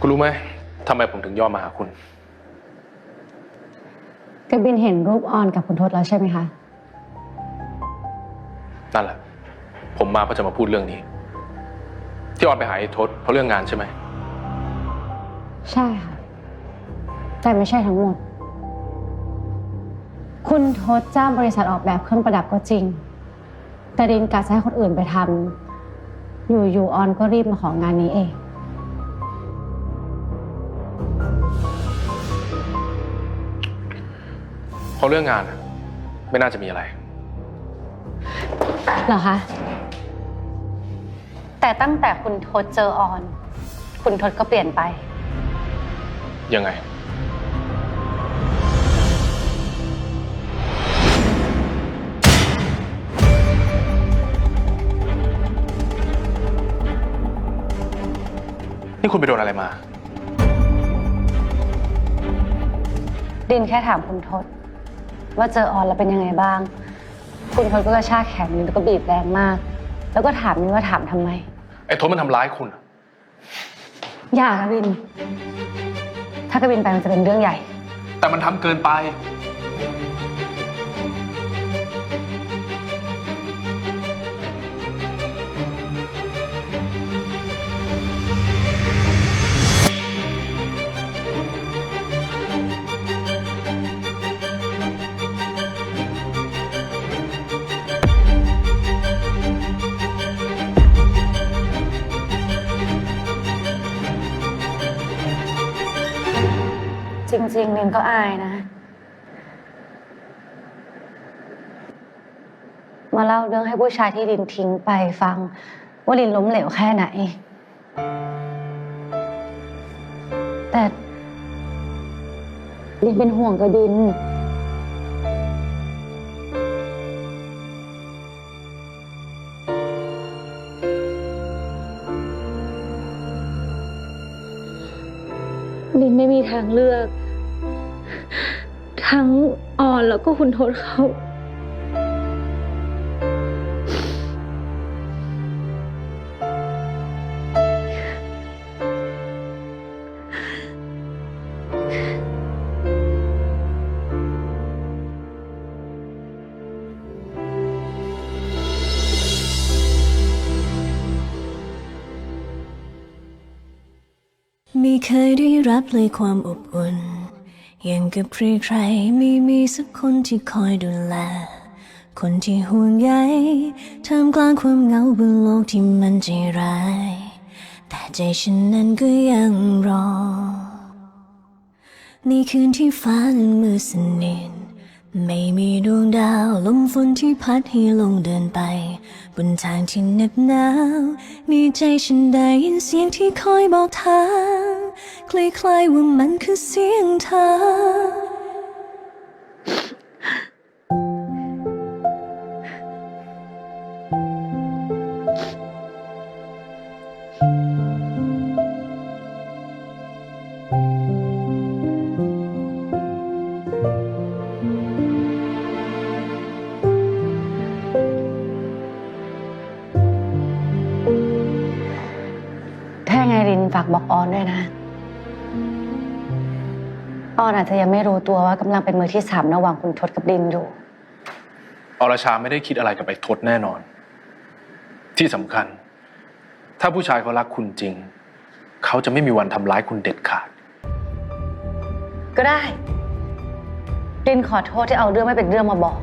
คุณรู้ไหมทำไมผมถึงยอมมาหาคุณ กบินเห็นรูปออนกับคุณทศแล้วใช่ไหมคะ นั่นแหละ ผมมาเพื่อจะมาพูดเรื่องนี้ ที่ออนไปหาไอ้ทศเพราะเรื่องงานใช่ไหม ใช่ค่ะ แต่ไม่ใช่ทั้งหมด คุณทศจ้างบริษัทออกแบบเครื่องประดับก็จริง แต่ดินกะจะให้คนอื่นไปทำอยู่ๆออนก็รีบมาของานนี้เอง เพราะเรื่องงานอะไม่น่าจะมีอะไร เหรอคะ แต่ตั้งแต่คุณทศเจอออน คุณทศก็เปลี่ยนไป ยังไง นี่คุณไปโดนอะไรมา ดินแค่ถามคุณทศ ว่าเจอออนแล้วเป็นยังไงบ้าง คุณทศก็กระชากแขนดินแล้วก็บีบแรงมาก แล้วก็ถามดินว่าถามทำไม ไอ้ทศมันทำร้ายคุณอะอย่ากบิน ถ้ากบินไปมันจะเป็นเรื่องใหญ่ แต่มันทำเกินไป จริงๆนินก็อายนะ มาเล่าเรื่องให้ผู้ชายที่ลินทิ้งไปฟัง ว่าลินล้มเหลวแค่ไหน แต่ลินเป็นห่วงกระดิน ลินไม่มีทางเลือก ทั้งออนแล้วก็คุณโทษเขา ไม่เคยได้รับเลยความอบอุ่น อย่างกับใครใครๆไม่มีสักคนที่คอยดูแล คนที่ห่วงใยท่ามกลางความเหงาบนโลกที่มันใจร้าย แต่ใจฉันนั้นก็ยังรอ ในคืนที่ฟ้านั้นมืดสนิทไม่มีดวงดาวลมฝนที่พัดให้ลงเดินไป บนทางที่เหน็บหนาวในใจฉันได้ยินเสียงที่คอยบอกทาง คล้ายๆว่ามันคือเสียงเธอ ถ้ายังไงลินฝากบอกออนด้วยนะ ออนอาจจะยังไม่รู้ตัวว่ากำลังเป็นมือที่สามระหว่างคุณทศกับลินอยู่ อรชาไม่ได้คิดอะไรกับไอ้ทศแน่นอน ที่สำคัญ ถ้าผู้ชายเขารักคุณจริง เขาจะไม่มีวันทำร้ายคุณเด็ดขาด ก็ได้ลินขอโทษที่เอาเรื่องไม่เป็นเรื่องมาบอก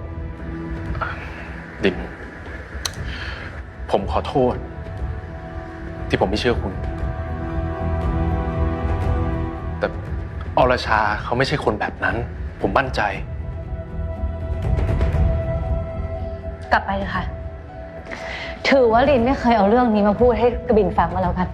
ดิน ผมขอโทษ ที่ผมไม่เชื่อคุณ แต่ อรชาเขาไม่ใช่คนแบบนั้น ผมมั่นใจ กลับไปเลยค่ะ ถือว่าลินไม่เคยเอาเรื่องนี้มาพูดให้กระบินฟังมาแล้วกัน